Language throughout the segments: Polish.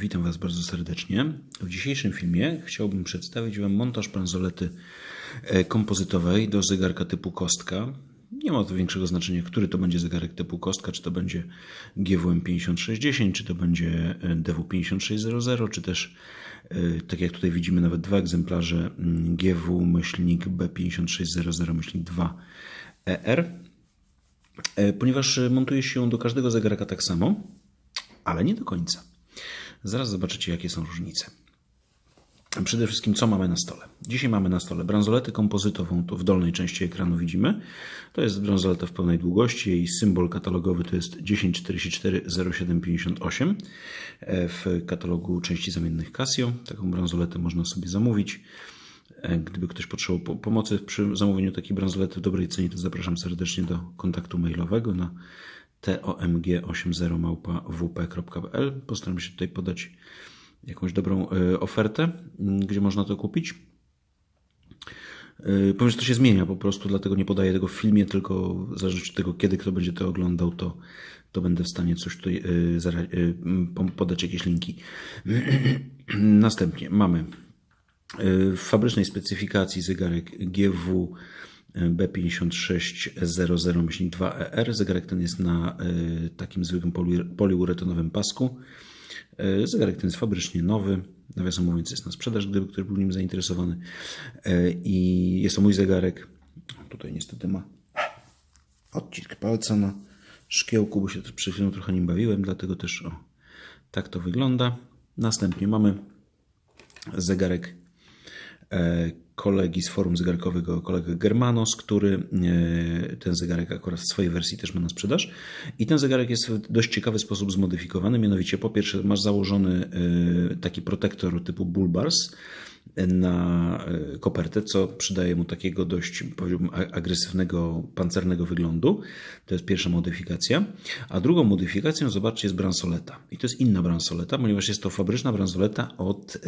Witam Was bardzo serdecznie. W dzisiejszym filmie chciałbym przedstawić Wam montaż bransolety e, kompozytowej do zegarka typu kostka. Nie ma to większego znaczenia, który to będzie zegarek typu kostka, czy to będzie GWM 5610, czy to będzie e, DW 5600, czy też, e, tak jak tutaj widzimy, nawet dwa egzemplarze mm, GW myślnik B5600-2 ER. Ponieważ montuje się ją do każdego zegarka tak samo, ale nie do końca. Zaraz zobaczycie, jakie są różnice. Przede wszystkim, co mamy na stole? Dzisiaj mamy na stole bransoletę kompozytową, tu w dolnej części ekranu widzimy. To jest bransoleta w pełnej długości, jej symbol katalogowy to jest 10440758 w katalogu części zamiennych Casio. Taką bransoletę można sobie zamówić. Gdyby ktoś potrzebował pomocy przy zamówieniu takiej bransolety w dobrej cenie, to zapraszam serdecznie do kontaktu mailowego na tomg80małpa.wp.pl. Postaram się tutaj podać jakąś dobrą e, ofertę, gdzie można to kupić. E, powiem, że to się zmienia po prostu, dlatego nie podaję tego w filmie, tylko w od tego, kiedy kto będzie to oglądał, to, to będę w stanie coś tutaj e, podać, jakieś linki. Następnie mamy w fabrycznej specyfikacji zegarek GW B5600-2ER. E zegarek ten jest na e, takim zwykłym poliuretonowym pasku. E, zegarek ten jest fabrycznie nowy. Nawiasem mówiąc, jest na sprzedaż, gdyby ktoś był nim zainteresowany. I jest to mój zegarek. Tutaj niestety ma odcisk palca na szkiełku, bo się przed chwilą trochę nim bawiłem, dlatego też o, tak to wygląda. Następnie mamy zegarek kolegi z forum zegarkowego, kolegę Germanos, który e, ten zegarek akurat w swojej wersji też ma na sprzedaż. I ten zegarek jest w dość ciekawy sposób zmodyfikowany, mianowicie po pierwsze masz założony e, taki protektor typu Bullbars, na e, kopertę, co przydaje mu takiego dość, powiedziałbym, agresywnego, pancernego wyglądu. To jest pierwsza modyfikacja. A drugą modyfikacją, zobaczcie, jest bransoleta. I to jest inna bransoleta, ponieważ jest to fabryczna bransoleta od e,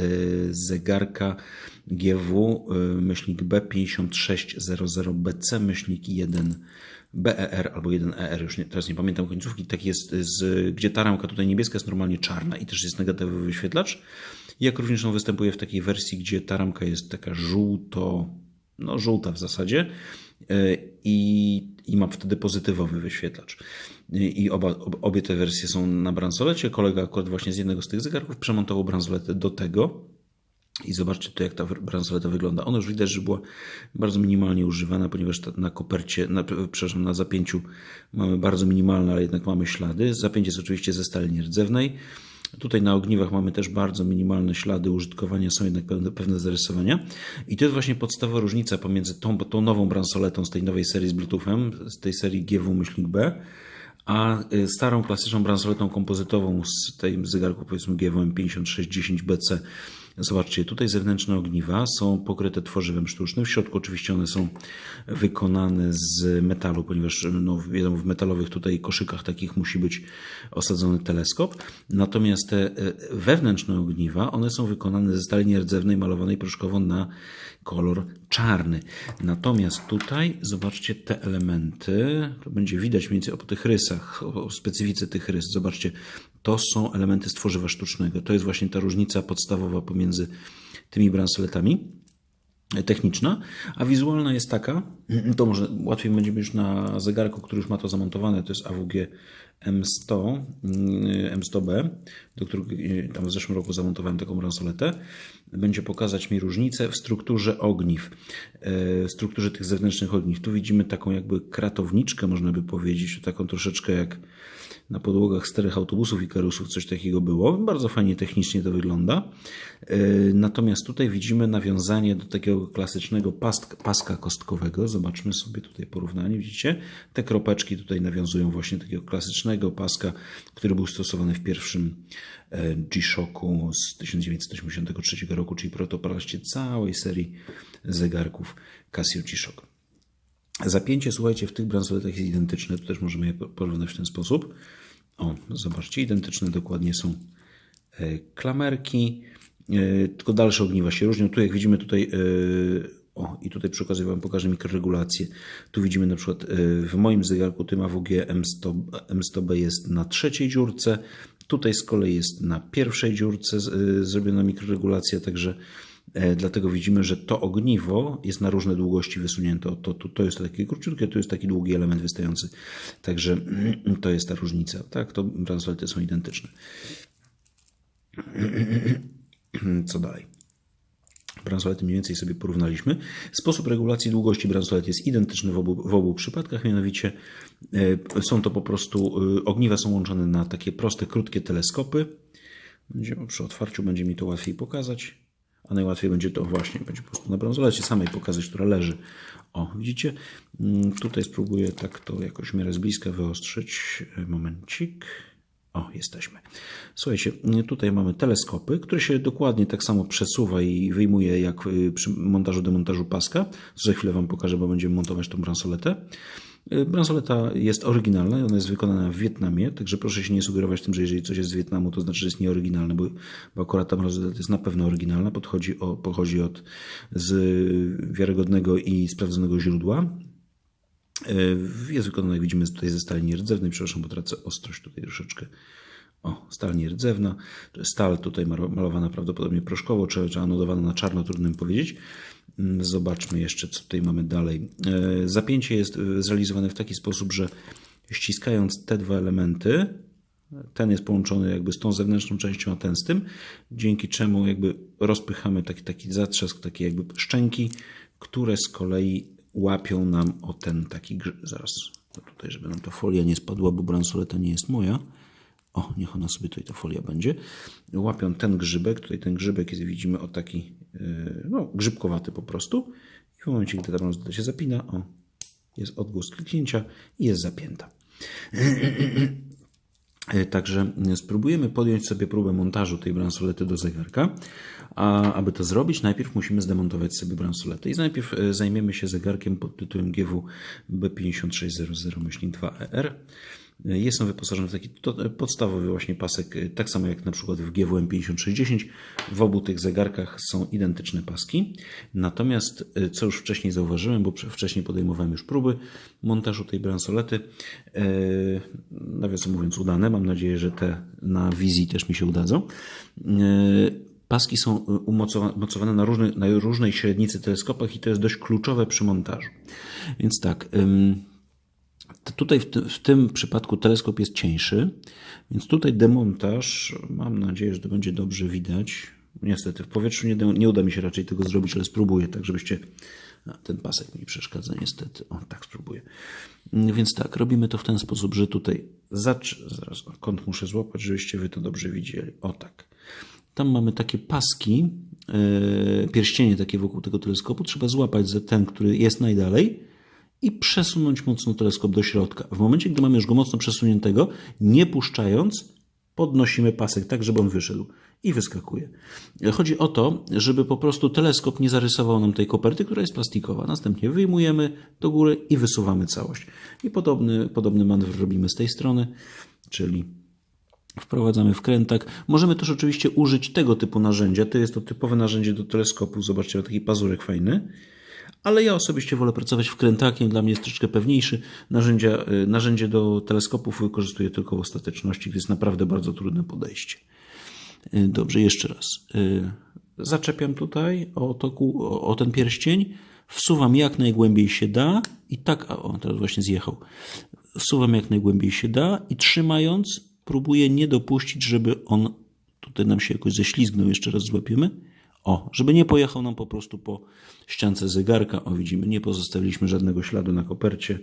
zegarka GW e, myślnik B5600BC myślnik 1 BER albo 1ER, już nie, teraz nie pamiętam końcówki, tak jest, z, gdzie ta ramka tutaj niebieska jest normalnie czarna i też jest negatywowy wyświetlacz jak również on występuje w takiej wersji, gdzie ta ramka jest taka żółto, no żółta w zasadzie e, i, i ma wtedy pozytywowy wyświetlacz. I oba, obie te wersje są na bransolecie. Kolega akurat właśnie z jednego z tych zegarków przemontował bransoletę do tego, i zobaczcie to, jak ta bransoleta wygląda. Ona już widać, że była bardzo minimalnie używana, ponieważ na kopercie, na, przepraszam, na zapięciu mamy bardzo minimalne, ale jednak mamy ślady. Zapięcie jest oczywiście ze stali nierdzewnej. Tutaj na ogniwach mamy też bardzo minimalne ślady użytkowania, są jednak pewne, pewne zarysowania. I to jest właśnie podstawowa różnica pomiędzy tą, tą nową bransoletą z tej nowej serii z Bluetoothem, z tej serii GW myślnik B, a y, starą klasyczną bransoletą kompozytową z tej zegarku powiedzmy GWM 5610BC Zobaczcie, tutaj zewnętrzne ogniwa są pokryte tworzywem sztucznym. W środku oczywiście one są wykonane z metalu, ponieważ no, wiadomo, w metalowych tutaj koszykach takich musi być osadzony teleskop. Natomiast te e, wewnętrzne ogniwa, one są wykonane ze stali nierdzewnej malowanej proszkowo na kolor czarny. Natomiast tutaj zobaczcie te elementy, to będzie widać mniej więcej o tych rysach, o specyfice tych rys. Zobaczcie, to są elementy stworzywa sztucznego. To jest właśnie ta różnica podstawowa pomiędzy tymi bransoletami techniczna, a wizualna jest taka, to może łatwiej będzie już na zegarku, który już ma to zamontowane, to jest AWG M100, M100B, do którego e, tam w zeszłym roku zamontowałem taką bransoletę, będzie pokazać mi różnicę w strukturze ogniw, e, w strukturze tych zewnętrznych ogniw. Tu widzimy taką jakby kratowniczkę, można by powiedzieć, taką troszeczkę jak na podłogach starych autobusów i karusów coś takiego było. Bardzo fajnie technicznie to wygląda. E, natomiast tutaj widzimy nawiązanie do takiego klasycznego paska, kostkowego. Zobaczmy sobie tutaj porównanie. Widzicie? Te kropeczki tutaj nawiązują właśnie do takiego klasycznego paska, który był stosowany w pierwszym e, G-Shocku z 1983 roku, czyli protoparaście całej serii zegarków Casio G-Shock. Zapięcie, słuchajcie, w tych bransoletach jest identyczne. Tu też możemy je porównać w ten sposób. O, zobaczcie, identyczne dokładnie są e, klamerki, e, tylko dalsze ogniwa się różnią. Tu jak widzimy tutaj, e, o i tutaj przy okazji Wam pokażę mikroregulację. Tu widzimy na przykład w moim zegarku tym AWG M100, M100B jest na trzeciej dziurce, Tutaj z kolei jest na pierwszej dziurce zrobiona mikroregulacja, także dlatego widzimy, że to ogniwo jest na różne długości wysunięte. To, to, to jest takie króciutkie, tu jest taki długi element wystający. Także to jest ta różnica. Tak, to bransolety są identyczne. Co dalej? bransolety mniej więcej sobie porównaliśmy. Sposób regulacji długości bransolet jest identyczny w obu, w obu przypadkach, mianowicie e, są to po prostu, e, ogniwa są łączone na takie proste, krótkie teleskopy. Przy otwarciu będzie mi to łatwiej pokazać, a najłatwiej będzie to właśnie, będzie po prostu na bransolecie samej pokazać, która leży. O, widzicie? Mm, Tutaj spróbuję tak to jakoś miarę z bliska wyostrzyć. E, Momencik. O, jesteśmy. Słuchajcie, tutaj mamy teleskopy, które się dokładnie tak samo przesuwa i wyjmuje jak y, przy montażu, demontażu paska. Co za chwilę Wam pokażę, bo będziemy montować tą bransoletę. Y, Bransoleta jest oryginalna, ona jest wykonana w Wietnamie, także proszę się nie sugerować tym, że jeżeli coś jest z Wietnamu, to znaczy, że jest nieoryginalne, bo, bo akurat ta bransoleta jest na pewno oryginalna, podchodzi o, pochodzi od z wiarygodnego i sprawdzonego źródła. Y, Jest wykonana, jak widzimy, tutaj ze stali nierdzewnej. Przepraszam, bo tracę ostrość tutaj troszeczkę. O, stal nierdzewna. Stal tutaj malowana prawdopodobnie proszkowo, czy, czy anodowana na czarno, trudno mi powiedzieć. Mm, Zobaczmy jeszcze, co tutaj mamy dalej. E, Zapięcie jest e, zrealizowane w taki sposób, że ściskając te dwa elementy, ten jest połączony jakby z tą zewnętrzną częścią, a ten z tym, dzięki czemu jakby rozpychamy taki, taki zatrzask, takie jakby szczęki, które z kolei łapią nam o ten taki, zaraz tutaj, żeby nam ta folia nie spadła, bo bransoleta nie jest moja. O, niech ona sobie tutaj ta folia będzie. Łapią ten grzybek, tutaj ten grzybek jest, widzimy, o taki, no, grzybkowaty po prostu. I w momencie, gdy ta bransoleta się zapina, o, jest odgłos kliknięcia i jest zapięta. E, Także spróbujemy podjąć sobie próbę montażu tej bransolety do zegarka. A aby to zrobić, najpierw musimy zdemontować sobie bransoletę. I najpierw e, zajmiemy się zegarkiem pod tytułem GW B5600-2ER. Jest on wyposażony w taki podstawowy właśnie pasek, e, tak samo jak na przykład w GWM 5610. W obu tych zegarkach są identyczne paski. Natomiast, e, co już wcześniej zauważyłem, bo wcześniej podejmowałem już próby montażu tej bransolety, e, nawiasem mówiąc udane, mam nadzieję, że te na wizji też mi się udadzą. Paski są umocowa- umocowane na, różny, na różnej średnicy teleskopach i to jest dość kluczowe przy montażu. Więc tak, tutaj w, w tym przypadku teleskop jest cieńszy, więc tutaj demontaż, mam nadzieję, że to będzie dobrze widać. Niestety w powietrzu nie, nie uda mi się raczej tego zrobić, ale spróbuję, tak żebyście... Ten pasek mi przeszkadza niestety. O, tak spróbuję. Mm, Więc tak, robimy to w ten sposób, że tutaj zacz... Zaraz, kąt muszę złapać, żebyście wy to dobrze widzieli. O tak. Tam mamy takie paski, e, pierścienie takie wokół tego teleskopu. Trzeba złapać za ten, który jest najdalej i przesunąć mocno teleskop do środka. W momencie, gdy mamy już go mocno przesuniętego, nie puszczając, podnosimy pasek tak, żeby on wyszedł i wyskakuje. Chodzi o to, żeby po prostu teleskop nie zarysował nam tej koperty, która jest plastikowa. Następnie wyjmujemy do góry i wysuwamy całość. I podobny, podobny manewr robimy z tej strony, czyli Wprowadzamy wkrętak. Możemy też oczywiście użyć tego typu narzędzia. To jest to typowe narzędzie do teleskopu. Zobaczcie, taki pazurek fajny. Ale ja osobiście wolę pracować wkrętakiem, dla mnie jest troszeczkę pewniejszy. Narzędzia, y, narzędzie do teleskopów wykorzystuję tylko w ostateczności, to jest naprawdę bardzo trudne podejście. Y, Dobrze, jeszcze raz. Y, Zaczepiam tutaj o, o, ten pierścień, wsuwam jak najgłębiej się da i tak, a o, teraz właśnie zjechał. Wsuwam jak najgłębiej się da i trzymając próbuję nie dopuścić, żeby on tutaj nam się jakoś ześlizgnął. Jeszcze raz złapiemy. O, żeby nie pojechał nam po prostu po ściance zegarka. O, widzimy, nie pozostawiliśmy żadnego śladu na kopercie.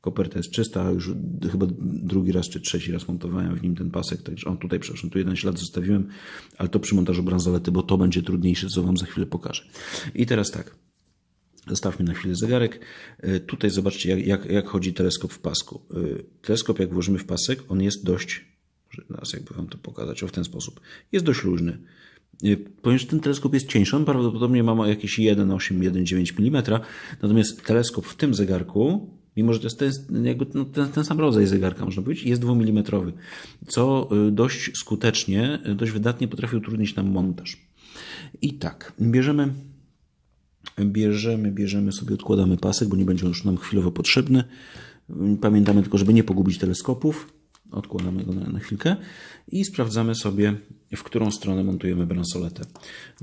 Koperta jest czysta, już chyba drugi raz czy trzeci raz montowałem w nim ten pasek, także on tutaj, przepraszam, tu jeden ślad zostawiłem, ale to przy montażu bransolety, bo to będzie trudniejsze, co Wam za chwilę pokażę. I teraz tak, Zostawmy na chwilę zegarek. Y, Tutaj zobaczcie, jak, jak, jak chodzi teleskop w pasku. Y, Teleskop, jak włożymy w pasek, on jest dość, teraz jakby Wam to pokazać, o w ten sposób, jest dość luźny. Y, Ponieważ ten teleskop jest cieńszy, on prawdopodobnie ma jakieś 1,8-1,9 mm, natomiast teleskop w tym zegarku, mimo że to jest ten, jakby, ten, ten sam rodzaj zegarka, można powiedzieć, jest 2 mm, co y, dość skutecznie, y, dość wydatnie potrafi utrudnić nam montaż. I tak, bierzemy bierzemy, bierzemy sobie, odkładamy pasek, bo nie będzie on już nam chwilowo potrzebny. Pamiętamy tylko, żeby nie pogubić teleskopów. Odkładamy go na, chwilkę i sprawdzamy sobie, w którą stronę montujemy bransoletę.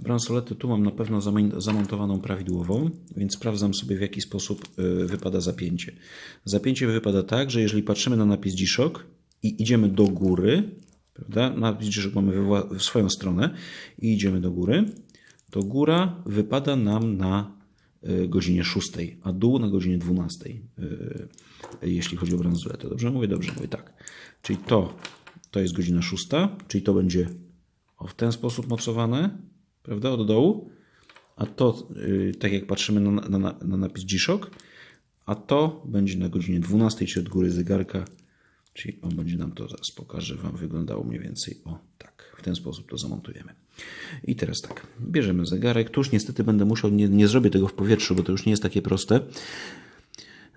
Bransoletę tu mam na pewno zamontowaną prawidłową, więc sprawdzam sobie, w jaki sposób y, wypada zapięcie. Zapięcie wypada tak, że jeżeli patrzymy na napis G-Shock i idziemy do góry, prawda? Napis G-Shock mamy w swoją stronę i idziemy do góry, to góra wypada nam na y, godzinie 6, a dół na godzinie 12, y, jeśli chodzi o bransoletę. Dobrze mówię? Dobrze mówię, tak. Czyli to, to jest godzina 6, czyli to będzie w ten sposób mocowane, prawda, od dołu, a to, y, tak jak patrzymy na, na, na, na napis G-Shock, a to będzie na godzinie 12, czyli od góry zegarka, czyli on będzie nam to, zaraz pokażę Wam, wyglądało mniej więcej o tak, w ten sposób to zamontujemy. I teraz tak, bierzemy zegarek, tu już niestety będę musiał, nie, nie zrobię tego w powietrzu, bo to już nie jest takie proste,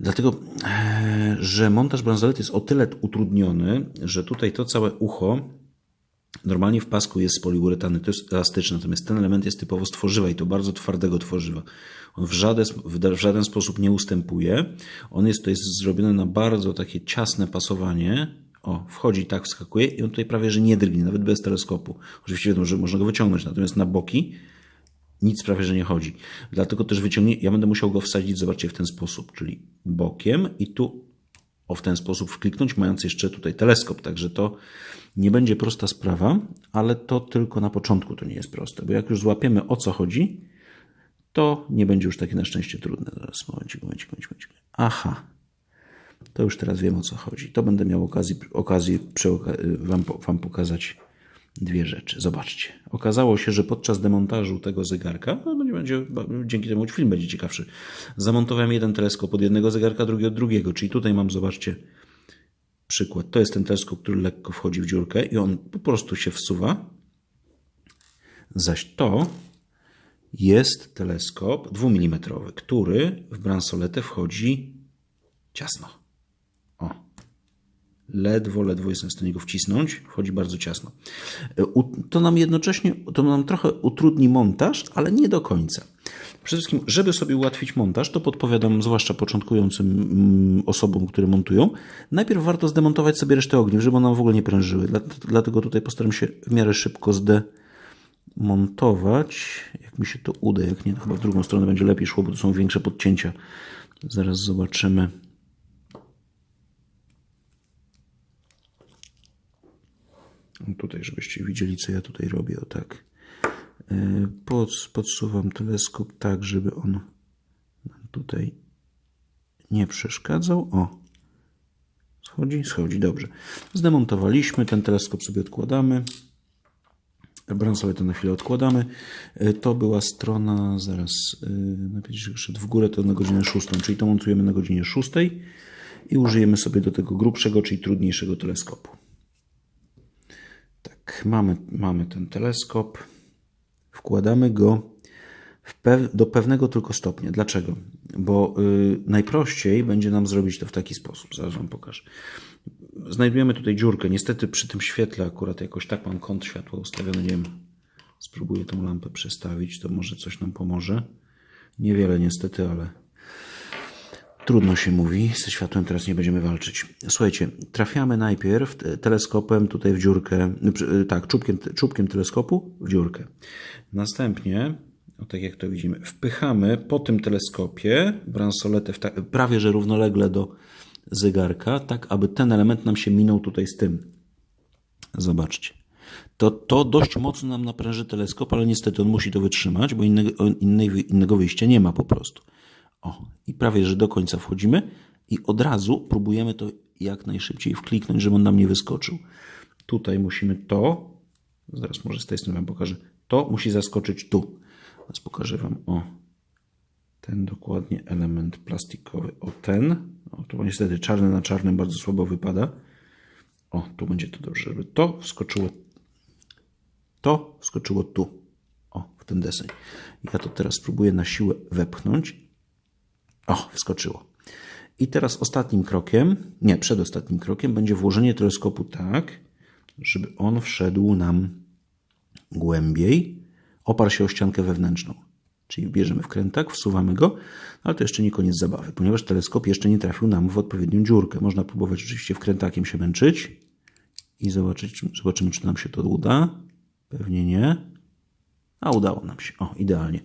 Dlatego, e, że montaż bransolety jest o tyle utrudniony, że tutaj to całe ucho normalnie w pasku jest z poliuretany, to jest elastyczne, natomiast ten element jest typowo z tworzywa i to bardzo twardego tworzywa. On w żaden, w żaden sposób nie ustępuje. On jest, to jest zrobione na bardzo takie ciasne pasowanie. O, wchodzi tak, wskakuje i on tutaj prawie, że nie drgnie, nawet bez teleskopu. Oczywiście wiadomo, że można go wyciągnąć, natomiast na boki nic prawie, że nie chodzi. Dlatego też wyciągnie, ja będę musiał go wsadzić, zobaczcie, w ten sposób, czyli bokiem i tu o w ten sposób wkliknąć, mając jeszcze tutaj teleskop. Także to nie będzie prosta sprawa, ale to tylko na początku to nie jest proste, bo jak już złapiemy o co chodzi, to nie będzie już takie na szczęście trudne. Zaraz, momencik, momencik, momencik, momencik. Aha, to już teraz wiem o co chodzi. To będę miał okazję, okazję wam, wam pokazać dwie rzeczy. Zobaczcie. Okazało się, że podczas demontażu tego zegarka, no będzie, będzie, dzięki temu film będzie ciekawszy, zamontowałem jeden teleskop od jednego zegarka, drugi od drugiego. Czyli tutaj mam, zobaczcie, przykład. To jest ten teleskop, który lekko wchodzi w dziurkę i on po prostu się wsuwa. Zaś to jest teleskop 2 mm, który w bransoletę wchodzi ciasno. Ledwo, ledwo jestem w stanie go wcisnąć. Wchodzi bardzo ciasno. To nam jednocześnie, to nam trochę utrudni montaż, ale nie do końca. Przede wszystkim, żeby sobie ułatwić montaż, to podpowiadam, zwłaszcza początkującym mm, osobom, które montują, najpierw warto zdemontować sobie resztę ogniw, żeby one w ogóle nie prężyły. Dla- Dlatego tutaj postaram się w miarę szybko zdemontować. Jak mi się to uda, jak nie, to chyba w drugą stronę będzie lepiej szło, bo to są większe podcięcia. Zaraz zobaczymy. Tutaj, żebyście widzieli, co ja tutaj robię. O tak. E, Pod, podsuwam teleskop tak, żeby on nam tutaj nie przeszkadzał. O, schodzi, schodzi, dobrze. Zdemontowaliśmy, ten teleskop sobie odkładamy. Bransoletę na chwilę odkładamy. E, To była strona, zaraz e, napisz, szedł w górę, to na godzinę 6, czyli to montujemy na godzinie 6 i użyjemy sobie do tego grubszego, czyli trudniejszego teleskopu. Tak, mamy, mamy ten teleskop. Wkładamy go pew- do pewnego tylko stopnia. Dlaczego? Bo y, najprościej będzie nam zrobić to w taki sposób. Zaraz Wam pokażę. Znajdujemy tutaj dziurkę. Niestety przy tym świetle akurat jakoś tak mam kąt światła ustawiony. Nie wiem, spróbuję tą lampę przestawić. To może coś nam pomoże. Niewiele niestety, ale Trudno się mówi, ze światłem teraz nie będziemy walczyć. Słuchajcie, trafiamy najpierw te- teleskopem tutaj w dziurkę, przy- tak, czubkiem, czubkiem teleskopu w dziurkę. Następnie, o tak jak to widzimy, wpychamy po tym teleskopie bransoletę ta, prawie że równolegle do zegarka, tak aby ten element nam się minął tutaj z tym. Zobaczcie. To, to dość mocno nam napręży teleskop, ale niestety on musi to wytrzymać, bo innego, innej, innego wyjścia nie ma po prostu. O, i prawie, że do końca wchodzimy i od razu próbujemy to jak najszybciej wkliknąć, żeby on nam nie wyskoczył. Tutaj musimy to, zaraz może z tej strony Wam pokażę, to musi zaskoczyć tu. Teraz pokażę Wam, o, ten dokładnie element plastikowy, o ten, o, to niestety czarny na czarnym bardzo słabo wypada. O, tu będzie to dobrze, żeby to wskoczyło, to wskoczyło tu, o, w ten deseń. Ja to teraz spróbuję na siłę wepchnąć o, wskoczyło. I teraz ostatnim krokiem, nie, przedostatnim krokiem będzie włożenie teleskopu tak, żeby on wszedł nam głębiej, oparł się o ściankę wewnętrzną. Czyli bierzemy wkrętak, wsuwamy go, ale to jeszcze nie koniec zabawy, ponieważ teleskop jeszcze nie trafił nam w odpowiednią dziurkę. Można próbować oczywiście wkrętakiem się męczyć, i zobaczyć, czy, zobaczymy, czy nam się to uda. Pewnie nie. A udało nam się. O, idealnie.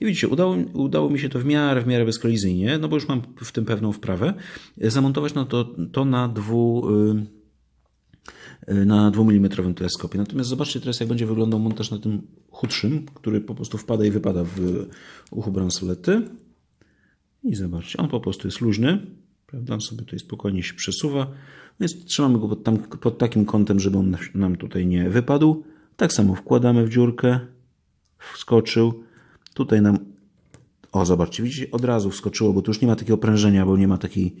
I widzicie, udało, udało mi się to w miarę, w miarę bezkolizyjnie, no bo już mam w tym pewną wprawę, zamontować no to, to na dwu, y, na 2 mm teleskopie. Natomiast zobaczcie teraz, jak będzie wyglądał montaż na tym chudszym, który po prostu wpada i wypada w uchu bransolety. I zobaczcie, on po prostu jest luźny, prawda? On sobie tutaj spokojnie się przesuwa. Więc trzymamy go pod, tam, pod takim kątem, żeby on nam tutaj nie wypadł. Tak samo wkładamy w dziurkę, wskoczył. Tutaj nam, o zobaczcie, widzicie, od razu wskoczyło, bo tu już nie ma takiego prężenia, bo nie ma takiej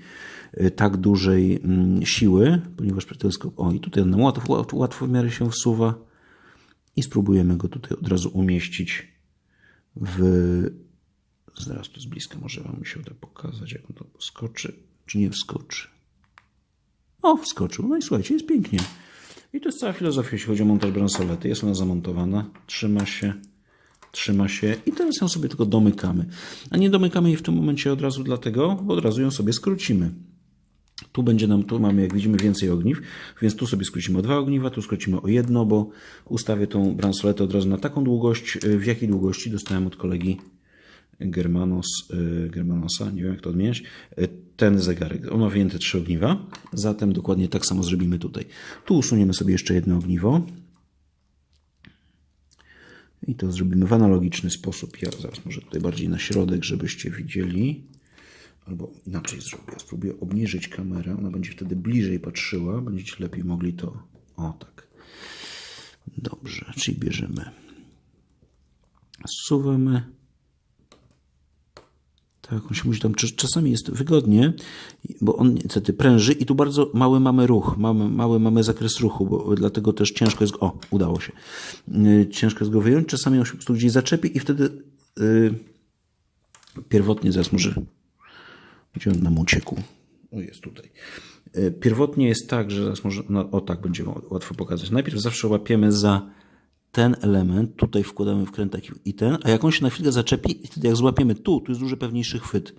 y, tak dużej mm, siły, ponieważ teleskop, o i tutaj nam łatwo, łatwo, łatwo w miarę się wsuwa i spróbujemy go tutaj od razu umieścić w zaraz tu z bliska może wam się uda pokazać, jak on to wskoczy, czy nie wskoczy. O, wskoczył. No i słuchajcie, jest pięknie. I to jest cała filozofia, jeśli chodzi o montaż bransolety. Jest ona zamontowana, trzyma się, trzyma się i teraz ją sobie tylko domykamy. A nie domykamy jej w tym momencie od razu dlatego, bo od razu ją sobie skrócimy. Tu będzie nam, tu mamy jak widzimy więcej ogniw, więc tu sobie skrócimy o dwa ogniwa, tu skrócimy o jedno, bo ustawię tą bransoletę od razu na taką długość, w jakiej długości dostałem od kolegi Germanos, y, Germanosa, nie wiem jak to odmieniać, y, ten zegarek. On ma wyjęte trzy ogniwa, zatem dokładnie tak samo zrobimy tutaj. Tu usuniemy sobie jeszcze jedno ogniwo. I to zrobimy w analogiczny sposób. Ja zaraz może tutaj bardziej na środek, żebyście widzieli. Albo inaczej zrobię. Spróbuję obniżyć kamerę. Ona będzie wtedy bliżej patrzyła. Będziecie lepiej mogli to... O, tak. Dobrze, czyli bierzemy... Zsuwamy tak, on się musi tam, czasami jest wygodnie, bo on niestety pręży i tu bardzo mały mamy ruch, mamy, mały mamy zakres ruchu, bo dlatego też ciężko jest, o, udało się, yy, ciężko jest go wyjąć, czasami on się po prostu gdzieś zaczepi i wtedy yy, pierwotnie, zaraz może, gdzie on nam uciekł, o jest tutaj, yy, pierwotnie jest tak, że zaraz może, no, o tak będzie łatwo pokazać, najpierw zawsze łapiemy za ten element, tutaj wkładamy wkrętak i ten, a jak on się na chwilę zaczepi, i wtedy jak złapiemy tu, tu jest dużo pewniejszy chwyt,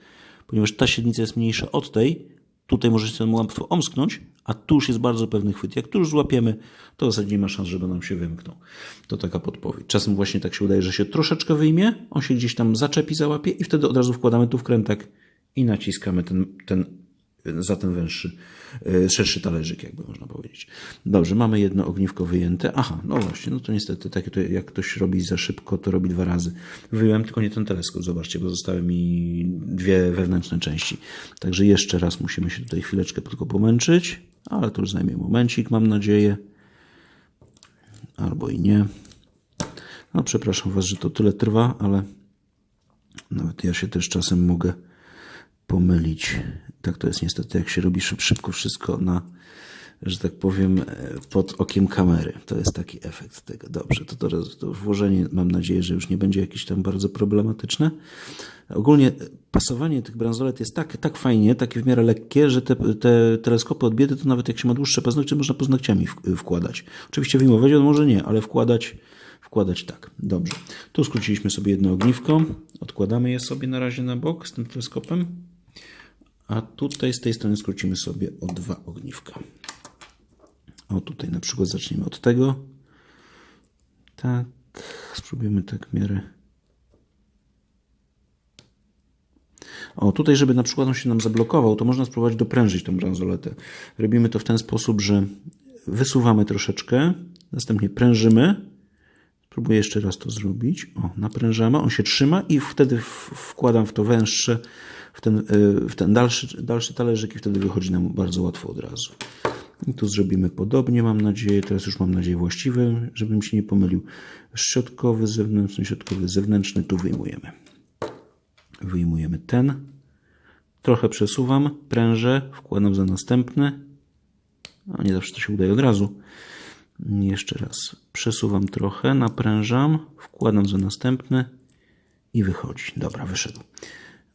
ponieważ ta średnica jest mniejsza od tej, tutaj może się ten łatwo omsknąć, a tu już jest bardzo pewny chwyt. Jak tu już złapiemy, to w zasadzie nie ma szans, żeby nam się wymknął. To taka podpowiedź. Czasem właśnie tak się udaje, że się troszeczkę wyjmie, on się gdzieś tam zaczepi, załapie i wtedy od razu wkładamy tu wkrętak i naciskamy ten, ten za ten węższy, e, szerszy talerzyk, jakby można powiedzieć. Dobrze, mamy jedno ogniwko wyjęte. Aha, no właśnie, no to niestety, takie to jak ktoś robi za szybko, to robi dwa razy. Wyjąłem tylko nie ten teleskop, zobaczcie, bo zostały mi dwie wewnętrzne części. Także jeszcze raz musimy się tutaj chwileczkę tylko pomęczyć, ale to już zajmie momencik, mam nadzieję. Albo i nie. No, przepraszam Was, że to tyle trwa, ale nawet ja się też czasem mogę pomylić. Tak to jest niestety, jak się robi szybko wszystko na, że tak powiem, pod okiem kamery. To jest taki efekt tego. Dobrze, to teraz to włożenie mam nadzieję, że już nie będzie jakieś tam bardzo problematyczne. Ogólnie pasowanie tych bransolet jest tak, tak fajnie, takie w miarę lekkie, że te, te teleskopy od biedy to nawet jak się ma dłuższe paznokcie, można paznokciami wkładać. Oczywiście wyjmować może nie, ale wkładać wkładać tak. Dobrze. Tu skróciliśmy sobie jedno ogniwko. Odkładamy je sobie na razie na bok z tym teleskopem. A tutaj z tej strony skrócimy sobie o dwa ogniwka. O tutaj na przykład zaczniemy od tego. Tak, spróbujemy tak w miarę. O, tutaj, żeby na przykład on się nam zablokował, to można spróbować doprężyć tą bransoletę. Robimy to w ten sposób, że wysuwamy troszeczkę, następnie prężymy. Spróbuję jeszcze raz to zrobić. O, naprężamy, on się trzyma i wtedy wkładam w to węższe w ten, e, w ten dalszy, dalszy talerzyk i wtedy wychodzi nam bardzo łatwo od razu. I tu zrobimy podobnie, mam nadzieję. Teraz już mam nadzieję właściwe, żebym się nie pomylił. Środkowy, zewnętrzny, środkowy, zewnętrzny. Tu wyjmujemy. Wyjmujemy ten. Trochę przesuwam, prężę, wkładam za następny. A nie zawsze to się udaje od razu. Jeszcze raz przesuwam trochę, naprężam, wkładam za następny i wychodzi. Dobra, wyszedł.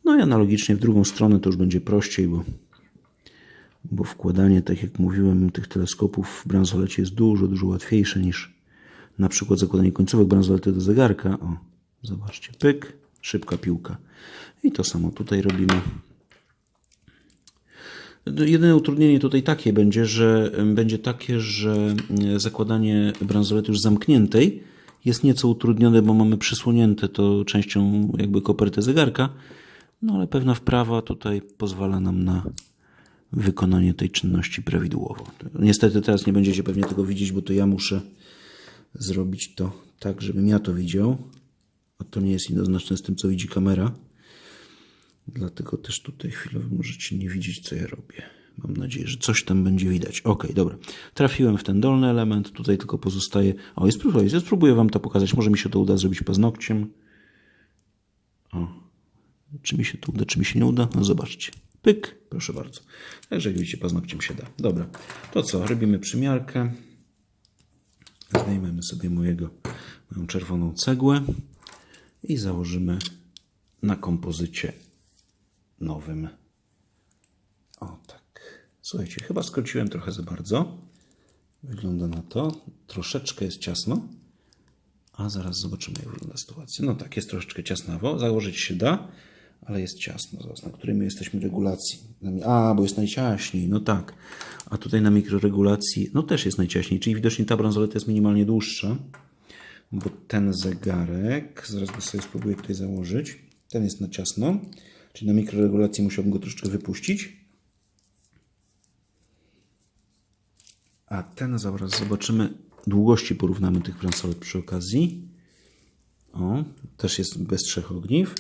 No i analogicznie w drugą stronę to już będzie prościej, bo, bo wkładanie, tak jak mówiłem, tych teleskopów w bransolecie jest dużo, dużo łatwiejsze niż na przykład zakładanie końcówek bransolety do zegarka. O, zobaczcie, pyk, szybka piłka. I to samo tutaj robimy. Jedyne utrudnienie tutaj takie będzie, że będzie takie, że zakładanie bransolety już zamkniętej jest nieco utrudnione, bo mamy przysłonięte to częścią jakby kopertę zegarka, no ale pewna wprawa tutaj pozwala nam na wykonanie tej czynności prawidłowo. Niestety teraz nie będziecie pewnie tego widzieć, bo to ja muszę zrobić to tak, żebym ja to widział, a to nie jest jednoznaczne z tym, co widzi kamera. Dlatego też tutaj chwilowo możecie nie widzieć, co ja robię. Mam nadzieję, że coś tam będzie widać. Ok, dobra. Trafiłem w ten dolny element. Tutaj tylko pozostaje. O, jest próba. Ja spróbuję Wam to pokazać. Może mi się to uda zrobić paznokciem. O. Czy mi się to uda, czy mi się nie uda? No zobaczcie. Pyk, proszę bardzo. Także jak widzicie, paznokciem się da. Dobra. To co? Robimy przymiarkę. Zdejmiemy sobie mojego, moją czerwoną cegłę i założymy na kompozycie nowym. O tak. Słuchajcie, chyba skróciłem trochę za bardzo. Wygląda na to. Troszeczkę jest ciasno. A zaraz zobaczymy, jak wygląda sytuacja. No tak, jest troszeczkę ciasnawo. Założyć się da, ale jest ciasno. Zaraz, na której my jesteśmy regulacji. A, bo jest najciaśniej. No tak. A tutaj na mikroregulacji, no też jest najciaśniej. Czyli widocznie ta bransoleta jest minimalnie dłuższa. Bo ten zegarek, zaraz go sobie spróbuję tutaj założyć. Ten jest na ciasno. Czyli na mikroregulacji musiałbym go troszeczkę wypuścić. A ten zaraz zobaczymy. Długości porównamy tych bransolet przy okazji. O, też jest bez trzech ogniw.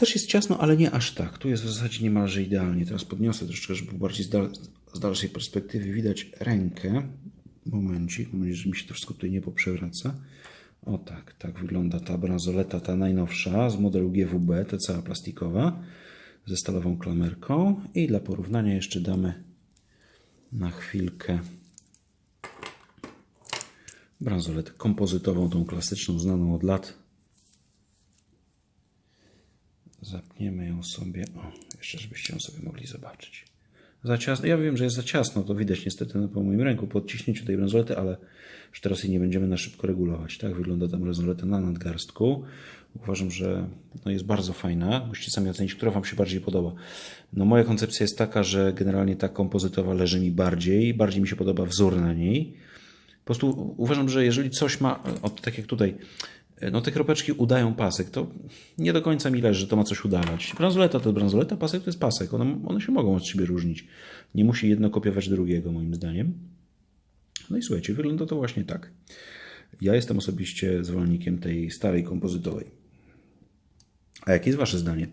Też jest ciasno, ale nie aż tak. Tu jest w zasadzie niemalże idealnie. Teraz podniosę troszeczkę, żeby bardziej z, dal z dalszej perspektywy widać rękę. Momencik, mam nadzieję, że mi się to wszystko tutaj nie poprzewraca. O tak, tak wygląda ta bransoleta, ta najnowsza z modelu GWB, ta cała plastikowa, ze stalową klamerką. I dla porównania jeszcze damy na chwilkę bransoletę kompozytową, tą klasyczną, znaną od lat. Zapniemy ją sobie, o, jeszcze żebyście ją sobie mogli zobaczyć. Za ciasno, ja wiem, że jest za ciasno, to widać niestety po moim ręku, po odciśnięciu tej bransolety, ale już teraz jej nie będziemy na szybko regulować. Tak wygląda ta bransoleta na nadgarstku. Uważam, że no jest bardzo fajna. Musicie sami ocenić, która Wam się bardziej podoba. No moja koncepcja jest taka, że generalnie ta kompozytowa leży mi bardziej, bardziej mi się podoba wzór na niej. Po prostu uważam, że jeżeli coś ma, o, tak jak tutaj, no te kropeczki udają pasek, to nie do końca mi leży, że to ma coś udawać. Bransoleta to bransoleta, pasek to jest pasek. One, one się mogą od siebie różnić. Nie musi jedno kopiować drugiego, moim zdaniem. No i słuchajcie, wygląda to właśnie tak. Ja jestem osobiście zwolennikiem tej starej kompozytowej. A jakie jest Wasze zdanie?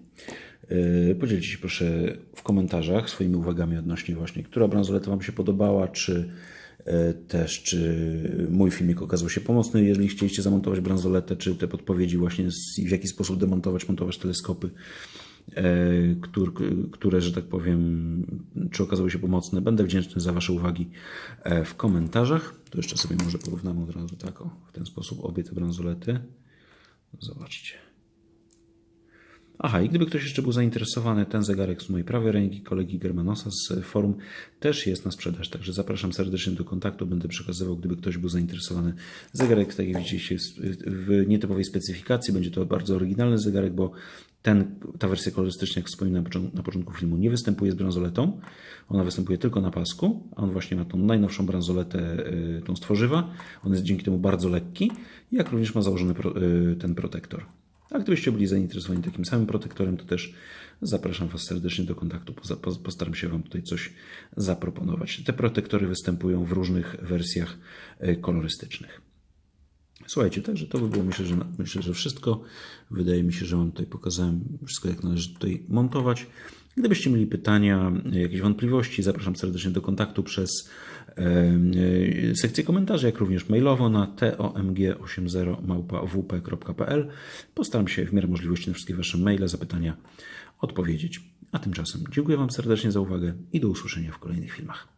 Yy, podzielcie się proszę w komentarzach swoimi uwagami odnośnie właśnie, która bransoleta Wam się podobała, czy też, czy mój filmik okazał się pomocny, jeżeli chcieliście zamontować bransoletę, czy te podpowiedzi właśnie w jaki sposób demontować, montować teleskopy, yy, które, że tak powiem, czy okazały się pomocne. Będę wdzięczny za Wasze uwagi w komentarzach. To jeszcze sobie może porównamy od razu tak, o, w ten sposób obie te bransolety. Zobaczcie. Aha, i gdyby ktoś jeszcze był zainteresowany, ten zegarek z mojej prawej ręki, kolegi Germanosa z forum, też jest na sprzedaż, także zapraszam serdecznie do kontaktu, będę przekazywał, gdyby ktoś był zainteresowany. Zegarek, tak jak widzicie, jest w nietypowej specyfikacji, będzie to bardzo oryginalny zegarek, bo ten, ta wersja kolorystyczna, jak wspominałem na początku filmu, nie występuje z bransoletą, ona występuje tylko na pasku, a on właśnie ma tą najnowszą bransoletę, tą stworzywa, on jest dzięki temu bardzo lekki, jak również ma założony ten protektor. A gdybyście byli zainteresowani takim samym protektorem, to też zapraszam Was serdecznie do kontaktu. Postaram się Wam tutaj coś zaproponować. Te protektory występują w różnych wersjach kolorystycznych. Słuchajcie, także to by było myślę, że, myślę, że wszystko. Wydaje mi się, że Wam tutaj pokazałem wszystko, jak należy tutaj montować. Gdybyście mieli pytania, jakieś wątpliwości, zapraszam serdecznie do kontaktu przez sekcję komentarzy, jak również mailowo na tomg80małpa.wp.pl. Postaram się w miarę możliwości na wszystkie Wasze maile, zapytania odpowiedzieć. A tymczasem dziękuję Wam serdecznie za uwagę i do usłyszenia w kolejnych filmach.